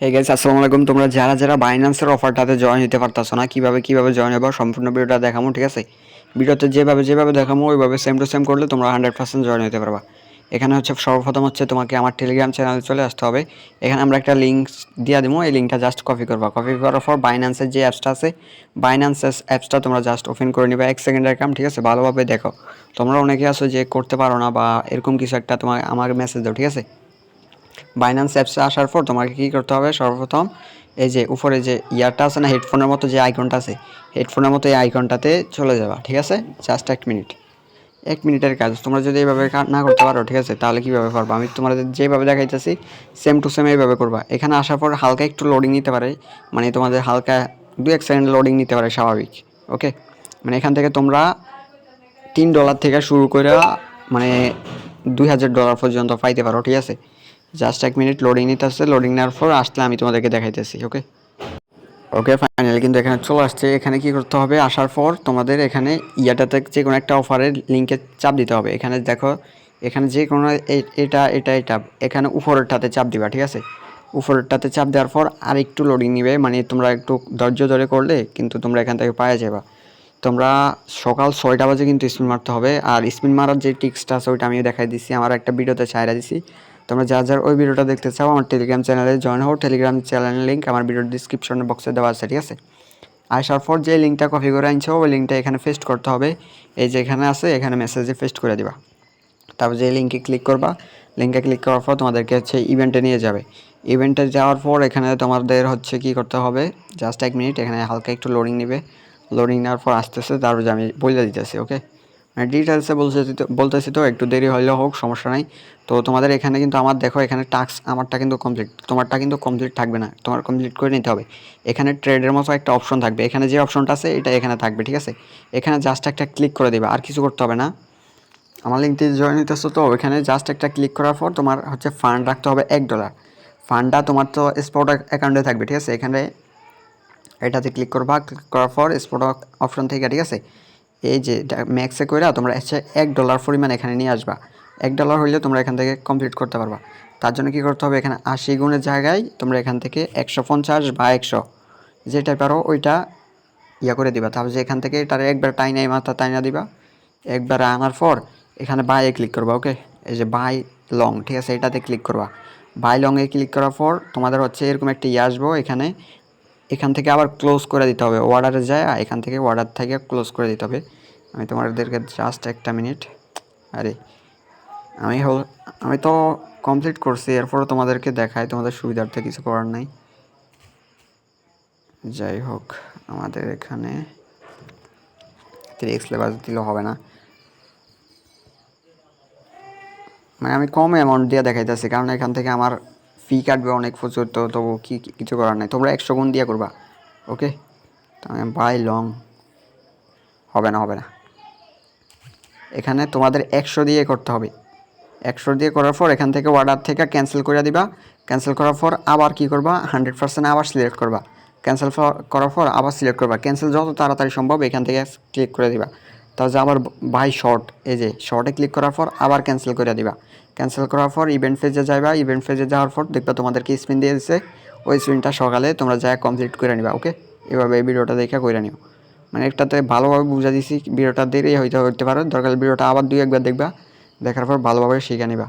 হে guess আসসালামু আলাইকুম। তোমরা যারা যারা বাইন্যান্সের অফারটাতে জয়েন হতে পারতাছো না, কীভাবে কীভাবে জয়েন হব, সম্পূর্ণ ভিডিওটা দেখামো, ঠিক আছে? ভিডিওতে যেভাবে যেভাবে দেখামো, ওইভাবে সেম টু সেম করলে তোমরা হান্ড্রেড পার্সেন্ট জয়েন হতে পারবা। এখানে হচ্ছে সর্বপ্রথম হচ্ছে তোমাকে আমার টেলিগ্রাম চ্যানেলে চলে আসতে হবে। এখানে আমরা একটা লিঙ্ক দিয়ে দেবো এই লিঙ্কটা জাস্ট কপি করবা। কপি করার পর বাইন্যান্সের যে অ্যাপসটা আছে বাইন্যান্স অ্যাপসটা তোমরা জাস্ট ওপেন করে নিবে। এক সেকেন্ডের কাম, ঠিক আছে? ভালোভাবে দেখো। তোমরা অনেকে আছো যে করতে পারো না বা এরকম কিছু একটা তোমার আমাকে মেসেজ দাও, ঠিক আছে? বাইন্যান্স অ্যাপসে আসার পর তোমাকে কী করতে হবে? সর্বপ্রথম এই যে উপরে যে ইয়ারটা আছে না হেডফোনের মতো যে আইকনটা আছে হেডফোনের মতো এই আইকনটাতে চলে যাবা, ঠিক আছে? জাস্ট এক মিনিট এক মিনিটের কাজ। তোমরা যদি এইভাবে না করতে পারো, ঠিক আছে? তাহলে কীভাবে পারবা আমি তোমাদের যেভাবে দেখাইতেছি সেম টু সেম এইভাবে করবা। এখানে আসার পর হালকা একটু লোডিং নিতে পারে। মানে তোমাদের হালকা দু এক সেকেন্ড লোডিং নিতে পারে, স্বাভাবিক। ওকে মানে এখান থেকে তোমরা তিন ডলার থেকে শুরু করে মানে দুই হাজার ডলার পর্যন্ত পাইতে পারো, ঠিক আছে? জাস্ট এক মিনিট লোডিং নিতে আসছে লোডিং নেওয়ার পর আসলে আমি তোমাদেরকে দেখাইতেছি ওকে ওকে ফাইনালি কিন্তু এখানে চলে আসছে। এখানে কি করতে হবে? আসার পর তোমাদের এখানে ইয়াটাতে যে কোনো একটা অফারের লিঙ্কে চাপ দিতে হবে। এখানে দেখো, এখানে যে কোনো এটা এটা এটা, এখানে উপরেরটাতে চাপ দিবা, ঠিক আছে? উপরেরটাতে চাপ দেওয়ার পর আর একটু লোডিং নিবে মানে তোমরা একটু ধৈর্য ধরে করলে কিন্তু তোমরা এখান থেকে পাওয়া যাবা তোমরা সকাল ছয়টা বাজে কিন্তু স্পিন মারতে হবে। আর স্পিন মারার যে টিক্সটা আছে ওইটা আমি দেখাই দিচ্ছি আমার একটা ভিডিওতে ছাইরা দিছি। তোমরা যা যার ওই ভিডিওটা দেখতে চাও, আমার টেলিগ্রাম চ্যানেলে জয়েন হও। টেলিগ্রাম চ্যানেলের লিঙ্ক আমার ভিডিওর ডিসক্রিপশন বক্সে দেওয়া আছে, ঠিক আছে? আসার পর যে লিঙ্কটা কপি করে আনছো, ওই লিঙ্কটা এখানে পেস্ট করতে হবে। এই যে এখানে আছে, এখানে মেসেজে পেস্ট করে দিবা। তারপর যে লিঙ্কে ক্লিক করবা লিঙ্কে ক্লিক করার পর তোমাদেরকে হচ্ছে ইভেন্টে নিয়ে যাবে। ইভেন্টে যাওয়ার পর এখানে তোমাদের হচ্ছে কি করতে হবে জাস্ট এক মিনিট এখানে হালকা একটু লোডিং নেবে। লোডিং নেওয়ার পর আসতেছে তারপর আমি বলে দিতেছি ওকে ডিটেলসে বলতেছি তো বলতেছি তো, একটু দেরি হইলেও হোক, সমস্যা নাই। তো তোমাদের এখানে কিন্তু আমার দেখো, এখানে টাস্ক আমারটা কিন্তু কমপ্লিট তোমারটা কিন্তু কমপ্লিট থাকবে না। তোমার কমপ্লিট করে নিতে হবে। এখানে ট্রেডের মতো একটা অপশন থাকবে। এখানে যে অপশনটা আছে, এটা এখানে থাকবে, ঠিক আছে? এখানে জাস্ট একটা ক্লিক করে দেবে, আর কিছু করতে হবে না। আমার লিঙ্কটি জয়েন হইতেছো তো, ওইখানে জাস্ট একটা ক্লিক করার পর তোমার হচ্ছে ফান্ড রাখতে হবে এক ডলার ফান্ডটা তোমার তো স্পট অ্যাকাউন্টে থাকবে, ঠিক আছে? এখানে এটাতে ক্লিক করবা ক্লিক করার পর স্পট অপশন থেকে, ঠিক আছে? এই যে ম্যাক্সে কইরা তোমরা হচ্ছে এক ডলার পরিমাণ এখানে নিয়ে আসবা। এক ডলার হইলে তোমরা এখান থেকে কমপ্লিট করতে পারবা। তার জন্য কী করতে হবে? এখানে আশি গুণের জায়গায় তোমরা এখান থেকে একশো পঞ্চাশ বা একশো। যেটা পারো ওইটা ইয়া করে দিবা। তারপর যে এখান থেকে এটার একবার টাইনা এই মাথা টাইনা দিবা। একবার আনার পর এখানে বাইয়ে ক্লিক করবা ওকে এই যে বাই লং ঠিক আছে? এটাতে ক্লিক করবা। বাই লংয়ে ক্লিক করার পর তোমাদের হচ্ছে এরকম একটা ইয়ে আসব এখানে। এখান থেকে আবার ক্লোজ করে দিতে হবে। অর্ডারে যায়, এখান থেকে অর্ডার থেকে ক্লোজ করে দিতে হবে। আমি তোমাদেরকে জাস্ট একটা মিনিট আরে, আমি হল, আমি তো কমপ্লিট করছি, এরপরও তোমাদেরকে দেখাই, তোমাদের সুবিধার্থে কিছু করার নাই। যাই হোক, আমাদের এখানে এক্স লেবার দিলে হবে না। মানে আমি কম অ্যামাউন্ট দিয়ে দেখাইতেছি, কারণ এখান থেকে আমার ফি কাটবে অনেক প্রচুর, তো তবু কি কিছু করার নাই। তোমরা একশো গুণ দিয়ে করবা, ওকে? By long. হবে না হবে না। এখানে তোমাদের একশো দিয়ে করতে হবে। একশো দিয়ে করার পর এখান থেকে অর্ডার থেকে ক্যান্সেল করে দিবা। ক্যান্সেল করার পর আবার কি করবা? হান্ড্রেড পার্সেন্ট আবার সিলেক্ট করবা। ক্যান্সেল করার পর আবার সিলেক্ট করবা। ক্যান্সেল যত তাড়াতাড়ি সম্ভব এখান থেকে ক্লিক করে দিবা। তাহলে আবার বাই শর্ট এই যে শর্টে ক্লিক করার পর আবার ক্যান্সেল করে দিবা। ক্যান্সেল করার পর ইভেন্ট ফেজে যাইবা ইভেন্ট ফেজে যাওয়ার পর দেখবা তোমাদেরকে স্পিন দিয়ে দিচ্ছে ওই স্পিনটা সকালে তোমরা যা কমপ্লিট করে নিবা ওকে এভাবে এই ভিডিওটা দেখে করে নিও। মানে একটাতে ভালোভাবে বুঝা দিছি, ভিডিওটা দেরি হইতে হতে পারে। দরকার ভিডিওটা আবার দুই একবার দেখবা, দেখার পর ভালোভাবে শিখে নিবা।